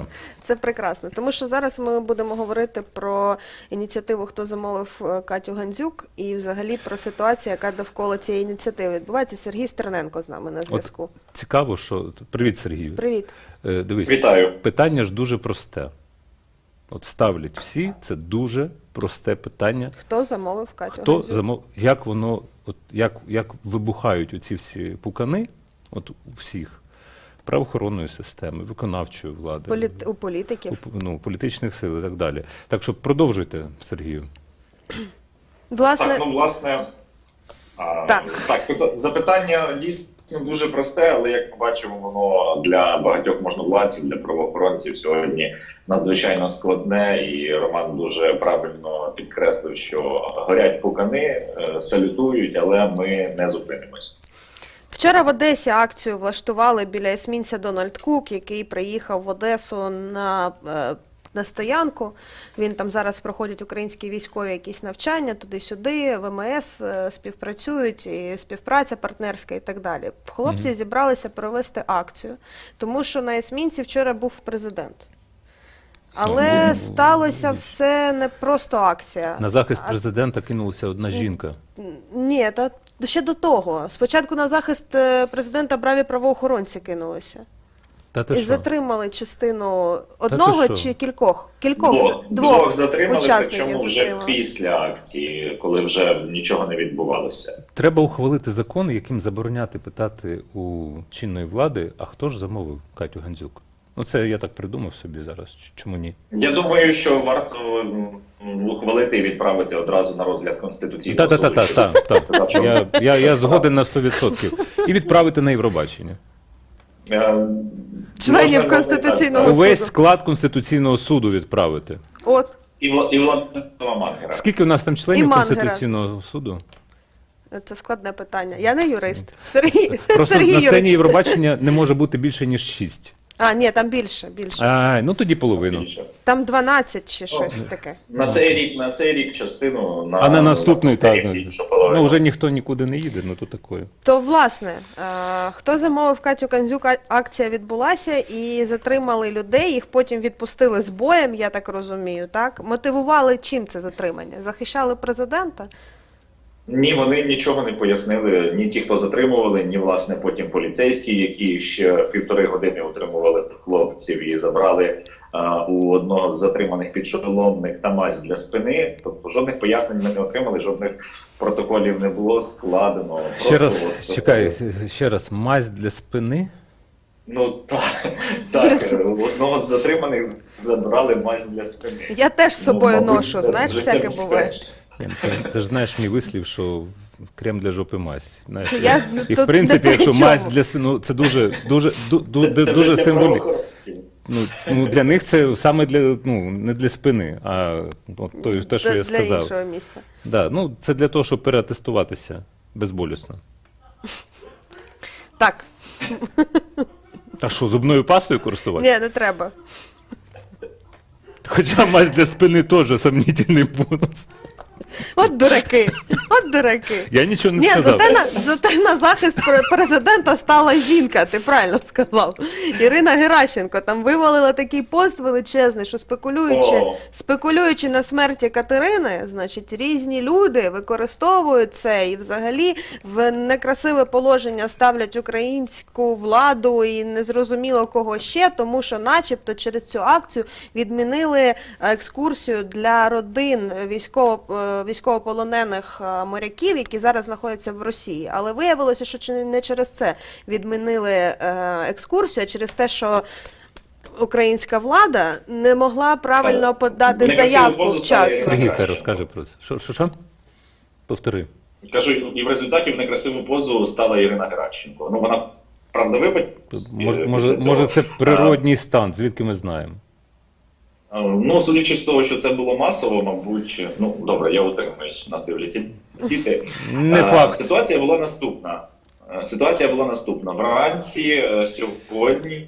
Да. Це прекрасно, тому що зараз ми будемо говорити про ініціативу, хто замовив е, Катю Гандзюк, і взагалі про ситуацію, яка довкола цієї ініціативи відбувається. Сергій Стерненко з нами на зв'язку. Цікаво, що привіт, Сергію. Привіт. Е, Дивись, Вітаю. питання ж дуже просте. От ставлять всі, це дуже просте питання. Хто замовив Катю Хто Гандзюк? замов... як воно, от як, як вибухають оці всі пукани, от у всіх правоохоронної системи, виконавчої влади, Політ... у політиків? у, ну, політичних сил і так далі. Так що продовжуйте, Сергію. Власне, Так, ну власне, а, Так. так. запитання дійсно дуже просте, але як ми бачимо, воно для багатьох можновладців, для правоохоронців сьогодні надзвичайно складне. І Роман дуже правильно підкреслив, що горять пукани, е, салютують, але ми не зупинимось. Вчора в Одесі акцію влаштували біля есмінця Дональд Кук, який приїхав в Одесу на, е, на стоянку. Він там зараз проходять українські військові якісь навчання туди-сюди, ВМС е, співпрацюють, і співпраця партнерська і так далі. Хлопці Мгм. зібралися провести акцію, тому що на есмінці вчора був президент. Але Ну, сталося все не просто акція. На захист президента кинулася одна жінка. ні, та ще до того. Спочатку на захист е, президента браві правоохоронці кинулися. Та ти І що? затримали частину одного чи кількох? Кількох Двох, двох затримали, учасників причому вже затримали. після акції, коли вже нічого не відбувалося. Треба ухвалити закон, яким забороняти питати у чинної влади, а хто ж замовив Катю Гандзюк? Ну це я так придумав собі зараз. Ч- Чому ні? Я думаю, що варто ухвалити і відправити одразу на розгляд конституційного суду. та та та. Я, я, я згоден на 100%. І відправити на Євробачення. Е, Членів можна Конституційного говорити, Увесь склад Конституційного суду відправити. От, І, Вла- і Владислава Мангера. Скільки у нас там І членів Мангера. Конституційного суду? це складне питання. Я не юрист. Сергій, Просто Сергій на сцені. Євробачення не може бути більше, ніж 6. А, ні, там більше, більше. А, ну тоді половину. Більше. Там 12 чи щось таке. На цей рік, на цей рік частину, на, А на наступний, так. рік іншу половину. Ну вже ніхто нікуди не їде, ну то такое. То власне, е, хто замовив Катю Канзюк, а- акція відбулася і затримали людей. Їх потім відпустили з боєм, я так розумію. Так мотивували чим це затримання? Захищали президента? Ні, вони нічого не пояснили. Ні ті, хто затримували, ні власне потім поліцейські, які ще півтори години утримували хлопців і забрали а, у одного з затриманих підшоломних тамазь для спини. Тобто жодних пояснень ми не отримали, жодних протоколів не було складено. Ще Просто раз, от, чекай, ще раз, мазь для спини. Ну так, так е, у одного з затриманих забрали мазь для спини. Я теж з собою Ну, мабуть, ношу, знаєш, всяке буває. Ні, Ти, ти ж знаєш мій вислів, що крем для жопи мазь. Знаєш, Я і тут в принципі, не якщо чому. мазь для спини, ну, це дуже, дуже, ду, ду, Це- ду- дуже для символічно. Ну, ну, для них це саме для, ну, не для спини, а от, то, те, що Для- я для сказав. іншого місця. Да, ну, це для того, щоб переатестуватися безболісно. Так, А що, зубною пастою користуватися? ні, не треба. Хоча мазь для спини теж сомнительний бонус. От дураки, от дураки. Я нічого не Ні, сказав. зате на, зате на захист пре- президента стала жінка, ти правильно сказав. Ірина Геращенко там вивалила такий пост величезний, що спекулюючи, О. спекулюючи на смерті Катерини, значить, різні люди використовують це і взагалі в некрасиве положення ставлять українську владу і незрозуміло кого ще, тому що, начебто, через цю акцію відмінили е, екскурсію для родин військово, е, військовополонених е, моряків, які зараз знаходяться в Росії. Але виявилося, що чи не через це відмінили е, екскурсію, а через те, що українська влада не могла правильно подати Некрасиву заявку вчасно. Сергій хай розкаже про це. Що, що, що? Повтори. Кажу, і в результаті в некрасиву позу стала Ірина Геращенко. Ну вона правда випадь. Може, може, може, це природній стан, звідки ми знаємо. Ну, судячи з того, що це було масово, мабуть, ну добре, я утримуюсь, нас дивляться діти. Не Е, факт. Ситуація була наступна. Е, Ситуація була наступна. Вранці е, сьогодні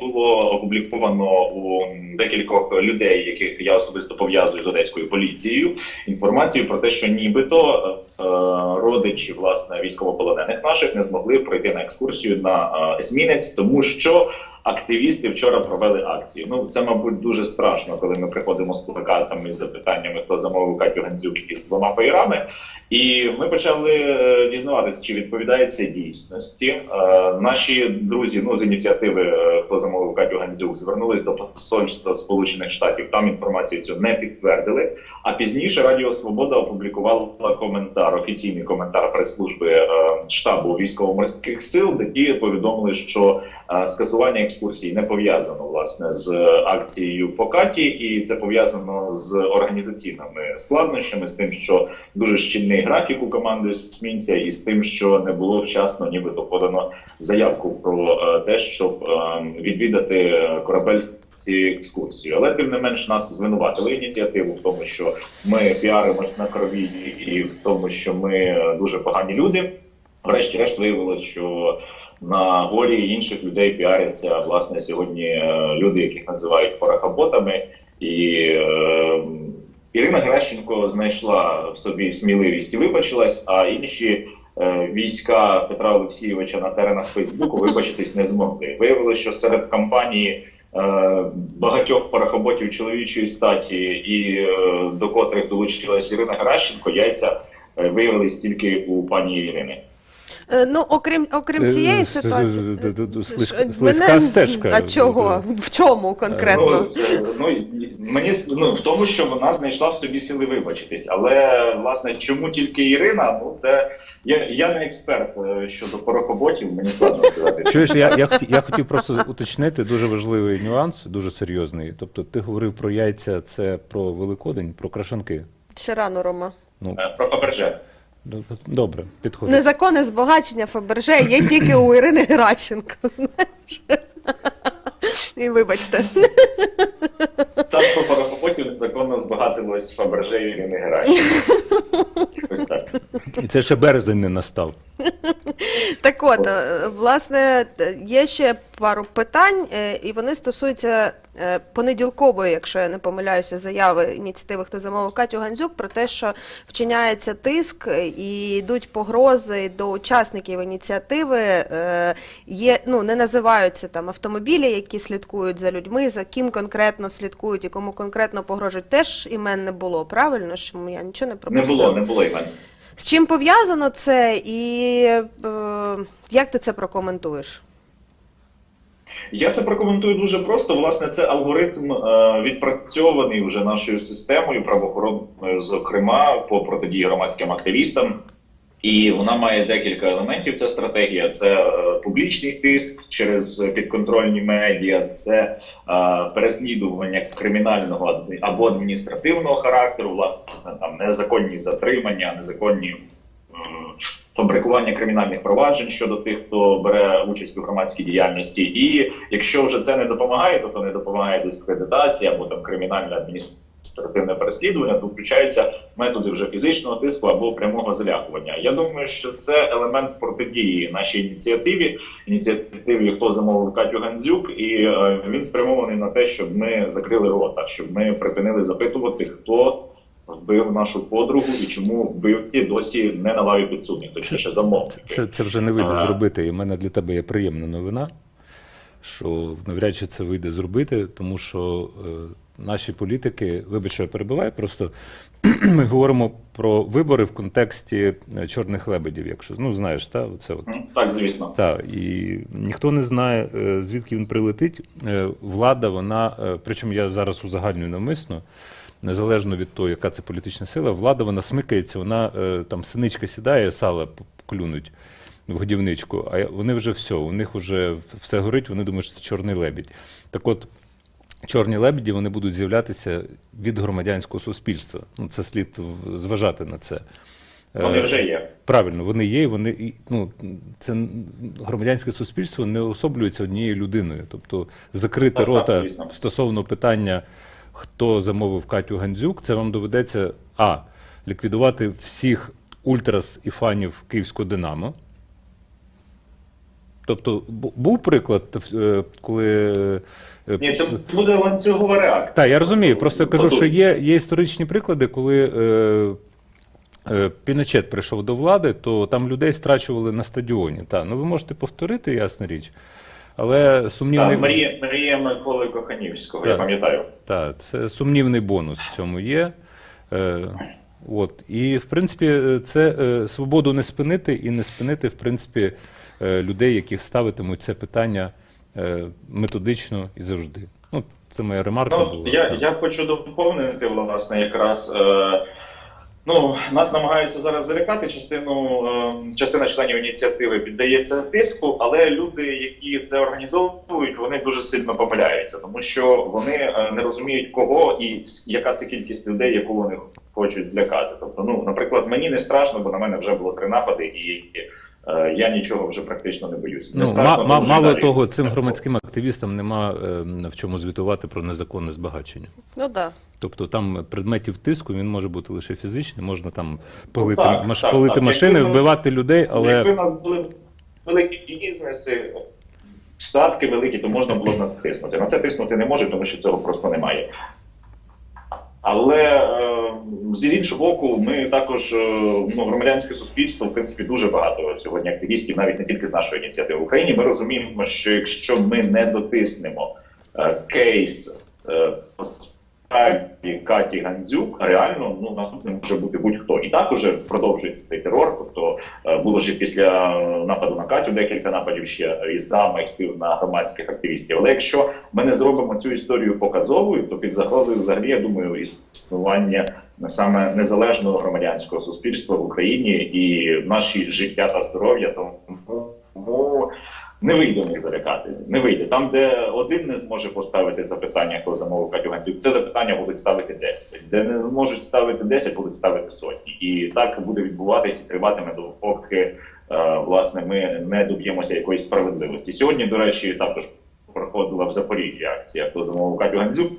було опубліковано у декількох людей, яких я особисто пов'язую з одеською поліцією, інформацію про те, що нібито е, родичі власне військовополонених наших не змогли пройти на екскурсію на е, есмінець, тому що активісти вчора провели акцію. Ну це, мабуть, дуже страшно, коли ми приходимо з плакатами з запитаннями, хто замовив Катю Гандзюк із двома фаєрами. І ми почали е, дізнаватися, чи відповідає це дійсності. Е, Наші друзі, ну з ініціативи, е, хто замовив Катю Гандзюк, звернулись до посольства Сполучених Штатів. Там інформацію цю не підтвердили. А пізніше Радіо Свобода опублікувала коментар, офіційний коментар прес-служби штабу військово-морських сил, де ті повідомили, що скасування екскурсій не пов'язано власне з акцією по Каті, і це пов'язано з організаційними складнощами, з тим, що дуже щільний графік у команди Смінця, і з тим, що не було вчасно, нібито подано заявку про е, те, щоб е, відвідати корабель ці екскурсії. Але тим не менш нас звинуватили ініціативу в тому, що ми піаримось на крові, і в тому, що ми е, дуже погані люди. Врешті-решт виявилось, що на волі інших людей піаряться власне сьогодні е, люди, яких називають порохоботами. І е, Ірина Геращенко знайшла в собі сміливість і вибачилась, а інші е, війська Петра Олексійовича на теренах Фейсбуку вибачитись не змогли. Виявилося, що серед кампанії е, багатьох порохоботів чоловічої статі, і е, до котрих долучилась Ірина Геращенко, яйця виявились тільки у пані Ірини. Е, Ну, окрім, окрім цієї ситуації. слизька- мене- стежка. А чого? В чому конкретно? Ну, ну мені ну, в тому, що вона знайшла в собі сили вибачитись. Але власне, чому тільки Ірина? Ну це я, я не експерт е, щодо порохоботів, мені складно сказати. Чуєш, я, я, хотів, я хотів просто уточнити дуже важливий нюанс, дуже серйозний. Тобто, ти говорив про яйця, це про Великодень, про крашанки. Ще рано, Рома. Ну, Е, Про Фаберже. Добре, підходить. Незаконне збагачення Фаберже є тільки у Ірини Геращенко. І вибачте. Царство порохоботів незаконно збагатилось Фаберже і Ірини Геращенко. Ось так. І це ще березень не настав. Так от, е, власне, є ще пару питань, е, і вони стосуються е, понеділкової, якщо я не помиляюся, заяви ініціативи, хто замовив Катю Гандзюк, про те, що вчиняється тиск е, і йдуть погрози до учасників ініціативи. Е, Є, ну, не називаються там автомобілі, які слідкують за людьми, за ким конкретно слідкують і кому конкретно погрожують. Теж імен не було, правильно? Що я нічого не Не було, не було Іван. З чим пов'язано це і е, як ти це прокоментуєш? Я це прокоментую дуже просто. Власне, це алгоритм е, відпрацьований вже нашою системою правоохоронною, зокрема по протидії громадським активістам. І вона має декілька елементів. Ця стратегія це е, публічний тиск через підконтрольні медіа, це е, переслідування кримінального або адміністративного характеру, власне, там незаконні затримання, незаконні м, фабрикування кримінальних проваджень щодо тих, хто бере участь у громадській діяльності. І якщо вже це не допомагає, тобто не допомагає дискредитація або там кримінальне адміністративне переслідування, то включаються методи вже фізичного тиску або прямого залякування. Я думаю, що це елемент протидії нашій ініціативі, ініціативі, хто замовив Катю Гандзюк, і е, він спрямований на те, щоб ми закрили рота, щоб ми припинили запитувати, хто вбив нашу подругу і чому вбивці досі не на лаві підсудних, точніше замовники. Це, це вже не вийде Ага. зробити. І в мене для тебе є приємна новина, що навряд чи це вийде зробити, тому що е, наші політики, вибач, що я перебиваю, просто ми говоримо про вибори в контексті е, чорних лебедів, якщо ну знаєш, та оце от. Так, звісно. Так, і ніхто не знає, е, звідки він прилетить. Е, Влада, вона, причому я зараз узагальнюю навмисно, незалежно від того, яка це політична сила, влада вона смикається, вона там синичка сідає, сала клюнуть в годівничку, а вони вже все, у них вже все горить, вони думають, що це чорний лебідь. Так от. Чорні лебеді вони будуть з'являтися від громадянського суспільства. Ну, це слід зважати на це. Вони Е, вже є. Правильно, вони є, і вони ну, це громадянське суспільство не особлюється однією людиною. Тобто закрити Так, так, рота звісно. стосовно питання, хто замовив Катю Гандзюк, це вам доведеться а. Ліквідувати всіх ультрас і фанів Київського Динамо. Тобто був приклад, е, коли. Е, Ні, це буде ланцюгова реакція. так, я розумію. Просто я кажу, що є, є історичні приклади, коли е, е, Піночет прийшов до влади, то там людей страчували на стадіоні. Та, ну ви можете повторити, ясна річ. Але сумнівний Так, Марія, Марія Миколи Коханівського, я пам'ятаю. Так, це сумнівний бонус в цьому є. Е, от. І, в принципі, це е, свободу не спинити і не спинити, в принципі, е, людей, яких ставитимуть це питання методично і завжди. Ну, це моя ремарка Ну, була. я, я хочу доповнити, власне, якраз. Е, ну, нас намагаються зараз залякати. Частину, е, частина членів ініціативи піддається тиску, але люди, які це організовують, вони дуже сильно помиляються, тому що вони е, не розуміють, кого і яка це кількість людей, яку вони хочуть злякати. Тобто, ну, наприклад, мені не страшно, бо на мене вже було три напади, і е, я нічого вже практично не боюсь. Не Ну, страшно, ма- ма- мало далі того, цим так. громадським активістам нема е, в чому звітувати про незаконне збагачення. Ну да. Тобто там предметів тиску він може бути лише фізичний, можна там палити, так, маш- так, палити так. машини, Якби, ну, вбивати людей, але Якби в нас були великі бізнеси, статки великі, то можна було б натиснути. На це тиснути не може, тому що цього просто немає. Але е, з іншого боку, ми також е, ну, громадянське суспільство, в принципі, дуже багато сьогодні активістів, навіть не тільки з нашої ініціативи в Україні. Ми розуміємо, що якщо ми не дотиснемо е, кейс Каті Гандзюк, реально ну наступним може бути будь-хто. І так уже продовжується цей терор. Тобто е, було ж після нападу на Катю декілька нападів ще і замахів на громадських активістів. Але якщо ми не зробимо цю історію показовою, то під загрозою взагалі я думаю існування саме незалежного громадянського суспільства в Україні і наші життя та здоров'я. Тому не вийде в них залякати. Не вийде. Там, де один не зможе поставити запитання, хто замовив Катю Гандзюк, це запитання будуть ставити 10. Де не зможуть ставити 10, будуть ставити сотні. І так буде відбуватися і триватиме допоки е, власне ми не доб'ємося якоїсь справедливості. Сьогодні, до речі, також проходила в Запоріжжі акція, хто замовив Катю Гандзюк,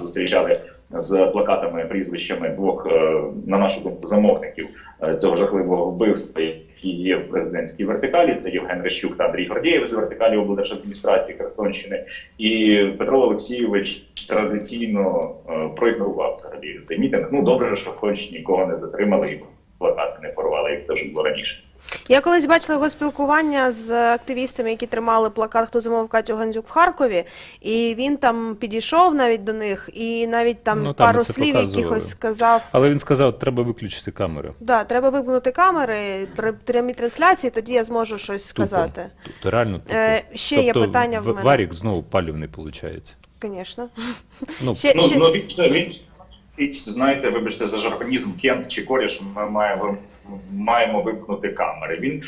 зустрічали з плакатами, прізвищами двох, е, на нашу думку, замовників е, цього жахливого вбивства, які є в президентській вертикалі. Це Євген Рещук та Андрій Гордєєв з вертикалі облдержадміністрації Херсонщини. І Петро Олексійович традиційно е, проігнорував взагалі цей мітинг. Ну добре, що хоч нікого не затримали і плакати не порвали, як це вже було раніше. Я колись бачила його спілкування з активістами, які тримали плакат Хто замовив Катю Гандзюк в Харкові, і він там підійшов навіть до них, і навіть там Ну, там пару слів показували. якихось сказав. але він сказав, треба виключити камери. Да, треба вимкнути камери при прямій трансляції, тоді я зможу щось Тупо. сказати. Тобто реально тупо. Е, ще є тобто, питання в в- мене. Варік знову палівний виходить. Звісно. Ну, Ще, Ну, ще... ну він, він, він, знаєте, вибачте за жаргонізм, Кент чи Коріш, ми маємо, маємо вимкнути камери. Він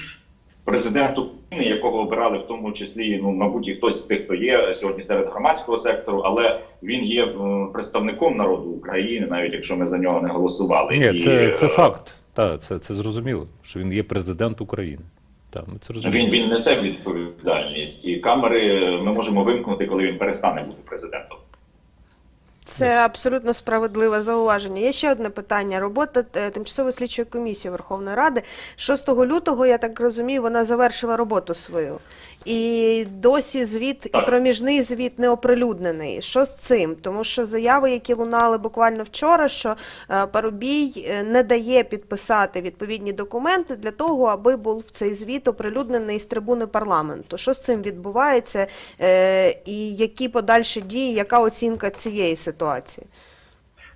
президент України, якого обирали в тому числі, ну, мабуть, і хтось з тих, хто є сьогодні серед громадського сектору, але він є представником народу України, навіть якщо ми за нього не голосували. Ні, І, це, це е, факт. Так, це, це зрозуміло, що він є президент України. Так, ми це розуміємо. Він, він несе відповідальність, і камери ми можемо вимкнути, коли він перестане бути президентом. Це абсолютно справедливе зауваження. Є ще одне питання. Робота е, тимчасової слідчої комісії Верховної Ради 6 лютого, я так розумію, вона завершила роботу свою. І досі звіт і проміжний звіт не оприлюднений. Що з цим? Тому що заяви, які лунали буквально вчора, що е, Парубій е, не дає підписати відповідні документи для того, аби був цей звіт оприлюднений з трибуни парламенту. Що з цим відбувається? Е, І які подальші дії, яка оцінка цієї ситуації?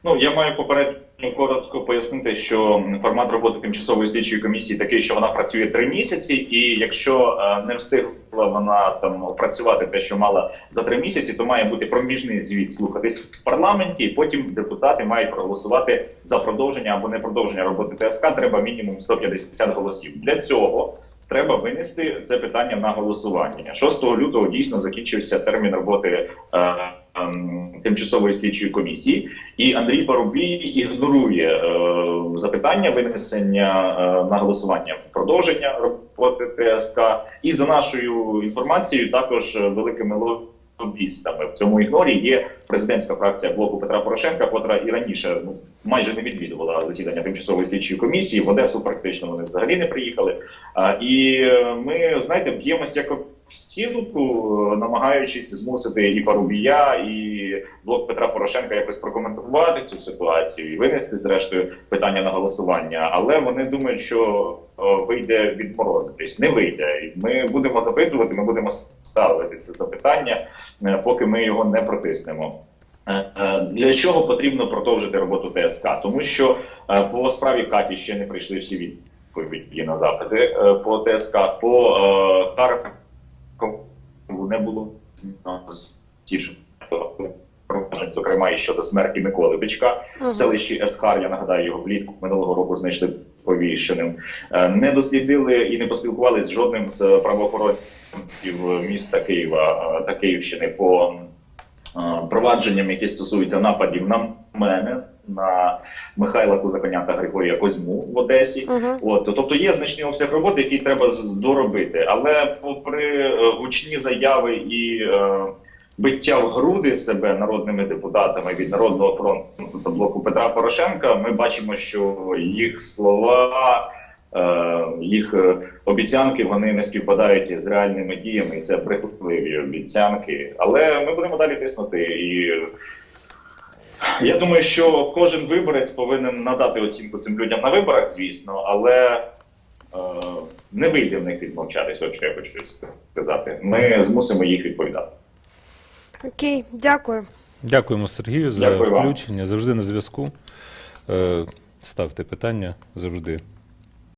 Ну я маю попередньо коротко пояснити, що формат роботи тимчасової слідчої комісії такий, що вона працює три місяці, і якщо е, не встигла вона там опрацювати те, що мала за три місяці, то має бути проміжний звіт слухатись в парламенті, і потім депутати мають проголосувати за продовження або не продовження роботи ТСК. Треба мінімум 150 голосів. Для цього треба винести це питання на голосування. 6 лютого дійсно закінчився термін роботи. Е, Тимчасової слідчої комісії, і Андрій Парубій ігнорує е, запитання винесення е, на голосування продовження роботи ТСК. І за нашою інформацією, також е, великими лобістами в цьому ігнорі є президентська фракція блоку Петра Порошенка, котра і раніше ну, майже не відвідувала засідання тимчасової слідчої комісії. В Одесу практично вони взагалі не приїхали. І ми знаєте, б'ємося як стілку, намагаючись змусити і Парубія, і блок Петра Порошенка якось прокоментувати цю ситуацію і винести зрештою питання на голосування. Але вони думають, що вийде відморозитись. Не вийде. Ми будемо запитувати, ми будемо ставити це запитання, е, поки ми його не протиснемо. Е, е, Для чого потрібно продовжити роботу ТСК? Тому що е, по справі Каті ще не прийшли всі відповіді на запити е, по ТСК, по е, Харкову не було стіжень, зокрема і щодо смерті Миколи Бичка в селищі Есхар. Я нагадаю, його влітку минулого року знайшли повіщеним. Е, Не дослідили і не поспілкувалися з жодним з правоохоронців міста Києва е, та Київщини по е, провадженням, які стосуються нападів на мене, на Михайла Кузаконя та Григорія Козьму в Одесі. Мгм. От, тобто є значний обсяг роботи, який треба доробити. Але попри е, гучні заяви і е, биття в груди себе народними депутатами від Народного фронту та блоку Петра Порошенка, ми бачимо, що їх слова. е, Їх е, обіцянки вони не співпадають з реальними діями, і це брехливі обіцянки. Але ми будемо далі тиснути. І я думаю, що кожен виборець повинен надати оцінку цим людям на виборах, звісно, але е, не вийде в них відмовчатися, от що я хочу сказати. Ми змусимо їх відповідати. Окей, дякую. Дякуємо Сергію за Дякую вам. включення. Завжди на зв'язку. Е, Ставте питання завжди.